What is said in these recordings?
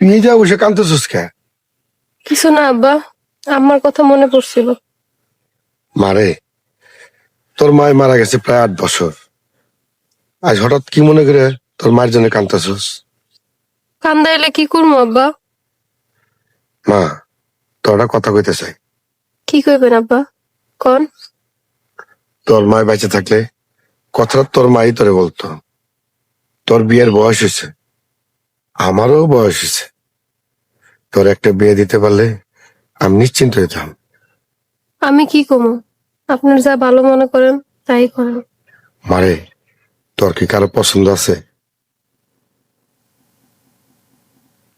তুই এই যা বসে কান্দতেছিস কে? কিছু না আব্বা। আমার কথা মনে পড়ছিল। মারে তোর মায় মারা গেছে প্রায় আট বছর। আজ হঠাৎ কি মনে করে তোর মায়ের জন্য কান্দতেছিস কান্দাইলে কি করব আব্বা? মা তোর কথা কইতে চাই। কি কইবেন আব্বা? কন? তোর মায় বেঁচে থাকলে কথাটা তোর মাই তোরে বলতো। তোর বিয়ের বয়স হয়েছে। আমারও বয়স হয়েছে। তোর একটা বিয়ে দিতে পারলে আমি নিশ্চিন্ত হইতাম। আমি কি কমো? আপনার যা ভালো মনে করেন তাই করেন। মারে তোর কি কারও পছন্দ আছে?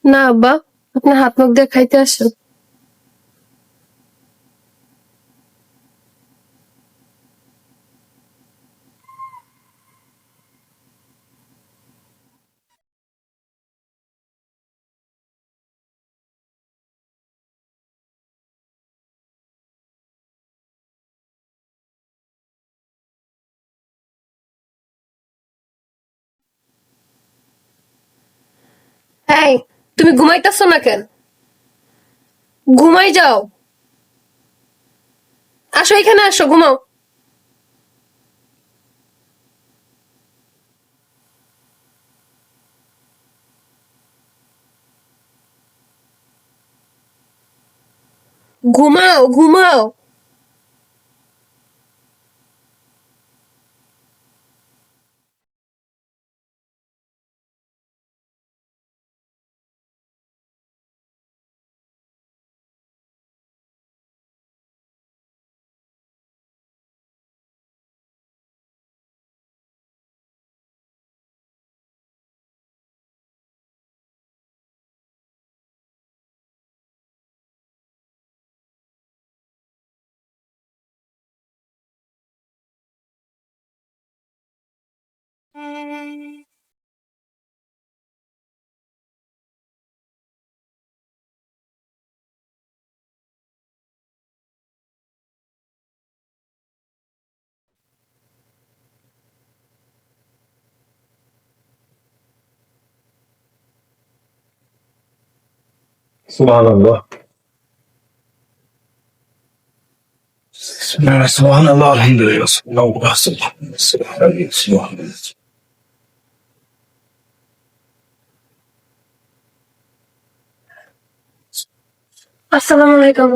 না আব্বা আপনি হাত মুখ দিয়ে খাইতে আসেন এই তুমি ঘুমাইতেছো না কেন? ঘুমাই যাও। আসো এখানে আসো ঘুমাও। ঘুমাও ঘুমাও। আসসালামু আলাইকুম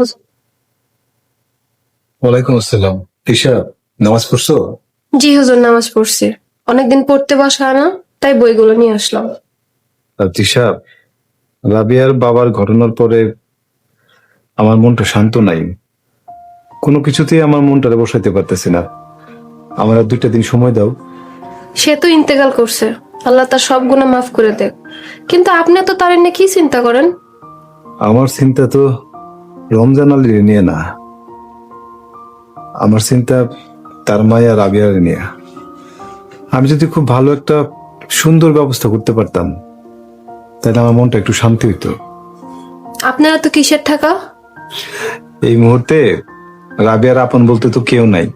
ওয়ালাইকুম আসসালাম নামাজ জি নামাজ পড়ছি। অনেকদিন পড়তে বসা না তাই বইগুলো নিয়ে আসলাম। রাবিয়ার বাবার ঘটনার পরে আমার মনটা শান্ত নাই। কোনো কিছুতেই আমার মনটা বসাইতে পারতেছি না। আমার আর দুইটা দিন সময় দাও। সে তো ইন্তেকাল করছে। আল্লাহ তার সব গুণা মাফ করে দেখ কিন্তু আপনি তো তার নিয়ে কি চিন্তা করেন? আমার চিন্তা তো রমজান আলীর নিয়ে না। আমার চিন্তা তার মায়া রাবিয়ার নিয়ে। আমি যদি খুব ভালো একটা সুন্দর ব্যবস্থা করতে পারতাম তাহলে আমার মনটা একটু শান্তি হইতো। আপনারা তো কিসের টাকা এই মুহূর্তে রাবিয়ার আপন বলতে তো কেউ নাই।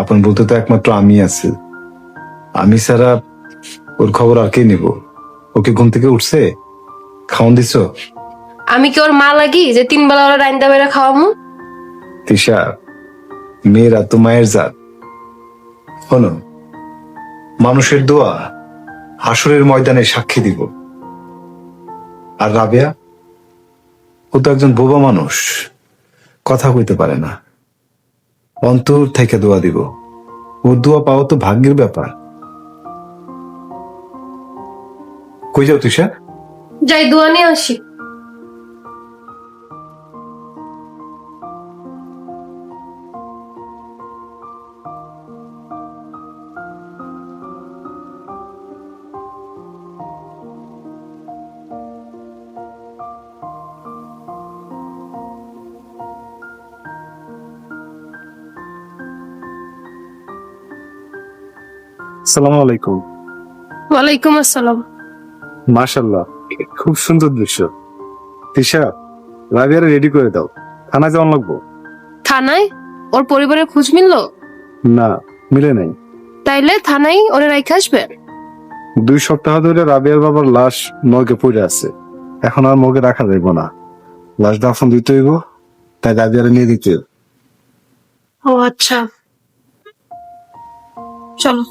আপন বলতে তো একমাত্র আমি আছি। আমি ছাড়া ওর খবর আর কে নিব? ওকে ঘুম থেকে উঠছে? খাওয়ান দিছো? আমি কি ওর মা লাগি যে তিন বেলা ওরা রাইন্দা বেড়া খাওয়ামু? তিশা মেয়েরা তো মায়ের জাত। শোনো মানুষের দোয়া হাসরের ময়দানে সাক্ষী দিব। আর রাবেয়া? ও তো একজন বোবা মানুষ। কথা কইতে পারে না। অন্তর থেকে দোয়া দিব। ও দোয়া পাওয়া তো ভাগ্যের ব্যাপার। কই যাও তুষার? যাই, দোয়া নিয়ে আসি। সালামু আলাইকুম। ওয়ালাইকুম আসসালাম। মাশাল্লাহ খুব সুন্দর দৃশ্য। তিশা রাবিয়ারে রেডি করে দাও। থানা যাওয়ান লাগবো। থানায়? ওর পরিবারের খোঁজ মিললো? না মিলে নাই। তাইলে থানায় ওরে রাইখে আসবেন দুই সপ্তাহ ধরে রাবিয়ার বাবার লাশ নয়কে পড়ে আছে। এখন আর মগে রাখা যাইব না। লাশ দাফন দিতে হইব তাই রাবিয়ারে নিয়ে দিতে ও আচ্ছা। চলো।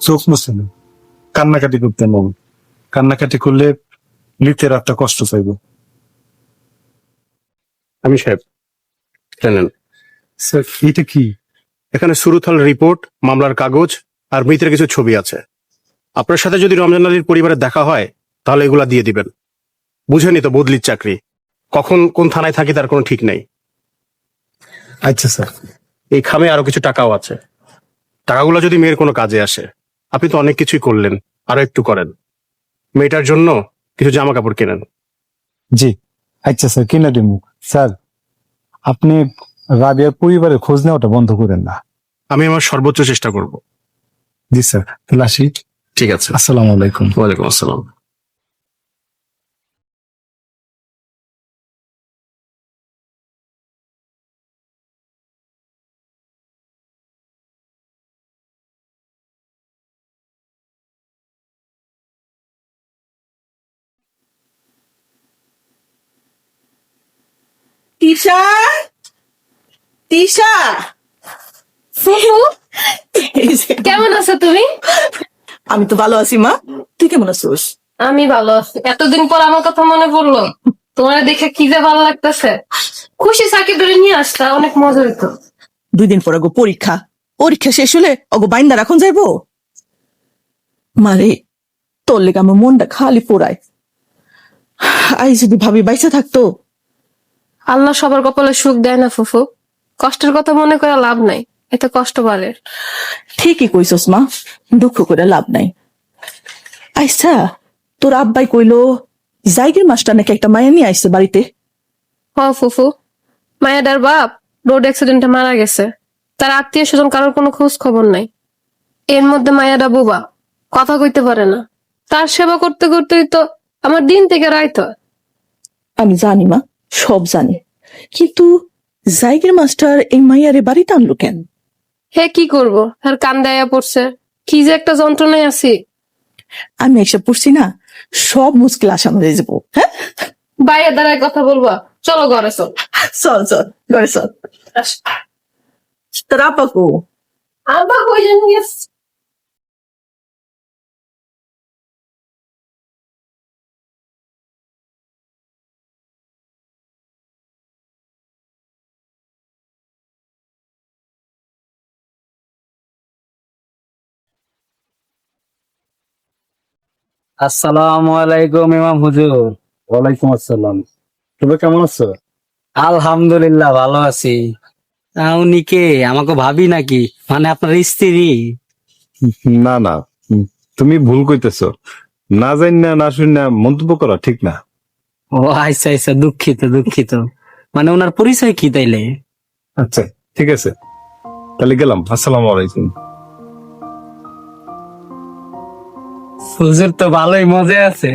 চোখ মুছে না। কান্নাকাটি করতে মন। কান্নাকাটি করলে নিতে রাতটা কষ্ট চাইব আমি সাহেব জানেন স্যার এটা কি? এখানে সুরুথাল রিপোর্ট মামলার কাগজ আর মৃতের কিছু ছবি আছে। আপনার সাথে যদি রমজান আলীর পরিবারের দেখা হয় তাহলে এগুলা দিয়ে দিবেন। বুঝেনি তো বদলির চাকরি। কখন কোন থানায় থাকি তার কোনো ঠিক নেই। আচ্ছা স্যার। এই খামে আরও কিছু টাকাও আছে। টাকাগুলো যদি মেয়ের কোনো কাজে আসে আপনি তো অনেক কিছুই করলেন আরও একটু করেন। মেয়েটার জন্য কিছু জামা কাপড় কেনেন। জি। আচ্ছা স্যার কিনে দিব স্যার আপনি রাবিয়ার পরিবারের খোঁজ নেওয়াটা বন্ধ করেন না। আমি আমার সর্বোচ্চ চেষ্টা করব। জি স্যার তাহলে আসি ঠিক আছে। আসসালামু আলাইকুম। ওয়ালাইকুম আসসালাম। তিশা? তিশা? ফুফু কেমন আছো তুমি? আমি তো ভালো আছি মা। তুই কেমন আছিস? আমি ভালো আছি। এতদিন পর আমার কথা মনে পড়ল। তোমার দেখে কি যে ভালো লাগতেছে। খুশি সাকিব নিয়ে আসতা অনেক মজা হইতো। দুই দিন পরে গো পরীক্ষা। পরীক্ষা শেষ হলে অগো বাইন্দা রাখন যাইবো? মারে তোর লেগে আমার মনটা খালি পোড়ায়। আই যদি ভাবি বাইসা থাকতো আল্লাহ সবার কপালে সুখ দেয় না ফুফু। কষ্টের কথা মনে করে লাভ নাই এতে কষ্ট বাড়ে। ঠিকই কইছস মা দুঃখ করে লাভ নাই। আইসা তোর আব্বাই কইলো জাইগের মাস্টার নাকি একটা মায়া নিয়ে আইসে বাড়িতে। হ ফুফু মায়াদার বাপ রোড অ্যাক্সিডেন্টে মারা গেছে। তার আত্মীয় স্বজন কারোর কোনো খোঁজ খবর নাই। এর মধ্যে মায়াদা বুবা কথা কইতে পারে না। তার সেবা করতে করতেই তো আমার দিন থেকে রাইত। আমি জানি মা সব জানি। কিন্তু জাইগের মাস্টার এই মাইয়ারে বাড়িতে আনলো কেন? হে কি করব? আর কান দেয়া পড়ছে। কি যে একটা যন্ত্রণায় আছি। আমি এসে পড়ছি না সব মুশকিল আসানো হয়ে যাব হ্যাঁ? বাইরে দাঁড়ায় কথা বলবা। চলো ঘরে চল। চল চল ঘরে চল। তোর আপা কো? আসসালামু আলাইকুম ইমাম হুজুর। ওয়ালাইকুম আসসালাম। তুমি কেমন আছো? আলহামদুলিল্লাহ ভালো আছি। উনি কে? আমাকে ভাবি নাকি? মানে আপনার স্ত্রী? না না। তুমি ভুল কইতেছো। না জানি না না শুনি না মন্তব্য করা ঠিক না। ও আচ্ছা আচ্ছা দুঃখিত দুঃখিত। মানে ওনার পরিচয় কি তাইলে? আচ্ছা ঠিক আছে। তাহলে গেলাম। আসসালামু আলাইকুম। হুজুর তো ভালোই মজা আছে।